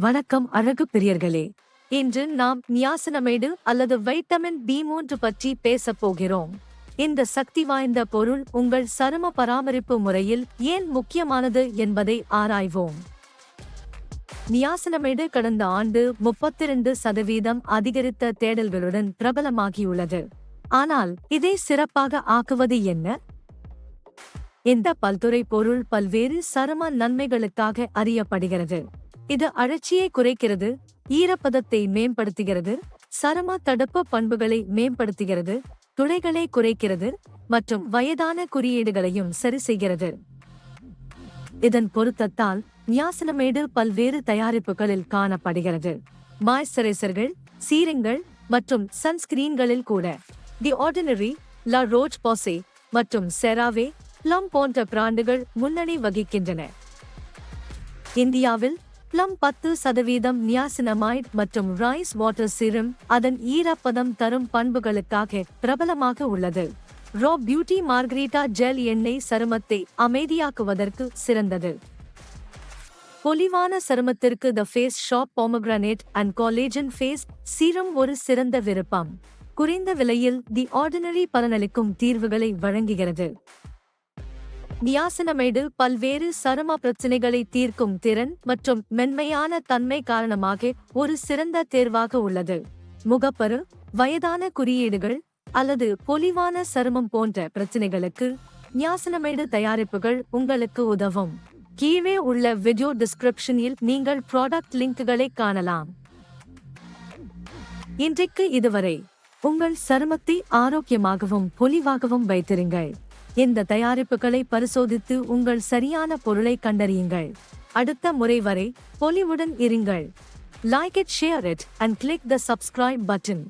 வணக்கம் அழகு பிரியர்களே. இன்று நாம் நியாசனமேடு அல்லது வைட்டமின் பி மூன்று பற்றி பேசப் போகிறோம். இந்த சக்தி வாய்ந்த பொருள் உங்கள் சரும பராமரிப்பு முறையில் ஏன் முக்கியமானது என்பதை ஆராய்வோம். நியாசனமேடு கடந்த ஆண்டு முப்பத்திரண்டு சதவீதம் அதிகரித்த தேடல்களுடன் பிரபலமாகியுள்ளது. ஆனால் இதை சிறப்பாக ஆக்குவது என்ன? இந்த பல்துறை பொருள் பல்வேறு சரும நன்மைகளுக்காக அறியப்படுகிறது. இது அழற்சியை குறைக்கிறது ஈரப்பதத்தை மேம்படுத்துகிறது சரும தடுப்பு பண்புகளை மேம்படுத்துகிறது துளைகளை குறைக்கிறது மற்றும் வயதான குறியீடுகளையும் சரி செய்கிறது. இதன் பொருத்தத்தால் நியாசனமேடு பல்வேறு தயாரிப்புகளில் காணப்படுகிறது. மாய்ஸ்சரைசர்கள் சீரங்கள் மற்றும் சன்ஸ்கிரீன்களில் கூட தி ஆர்டினரி லா ரோஜ் பாசே மற்றும் செராவே லம் போன்ற பிராண்டுகள் முன்னணி வகிக்கின்றன. இந்தியாவில் பிளம் பத்து சதவீதம் நியாசினமைட் மற்றும் ரைஸ் வாட்டர் சீரம் அதன் ஈரப்பதம் தரும் பண்புகளுக்காக பிரபலமாக உள்ளது. ரா பியூட்டி மார்கரீட்டா ஜெல் எண்ணெய் சருமத்தை அமைதியாக்குவதற்கு சிறந்தது. பொலிவான சருமத்திற்கு the Face Shop pomegranate and collagen face serum ஒரு சிறந்த விருப்பம். குறைந்த விலையில் தி ஆர்டினரி பலனளிக்கும் தீர்வுகளை வழங்குகிறது. நியாசனமேடு பல்வேறு சரும பிரச்சினைகளை தீர்க்கும் திறன் மற்றும் மென்மையான தன்மை காரணமாக ஒரு சிறந்த தேர்வாக உள்ளது. முகப்பரு வயதான குறியீடுகள் அல்லது பொலிவான சருமம் போன்ற பிரச்சினைகளுக்கு நியாசனமேடு தயாரிப்புகள் உங்களுக்கு உதவும். கீழே உள்ள வீடியோ டிஸ்கிரிப்ஷனில் நீங்கள் ப்ராடக்ட் லிங்க்குகளை காணலாம். இன்றைக்கு இதுவரை உங்கள் சருமத்தை ஆரோக்கியமாகவும் பொலிவாகவும் வைத்திருங்கள். இந்த தயாரிப்புகளை பரிசோதித்து உங்கள் சரியான பொருளை கண்டறியுங்கள். அடுத்த முறை வரை பொலிவுடன் இருங்கள். Like it share it and click the subscribe button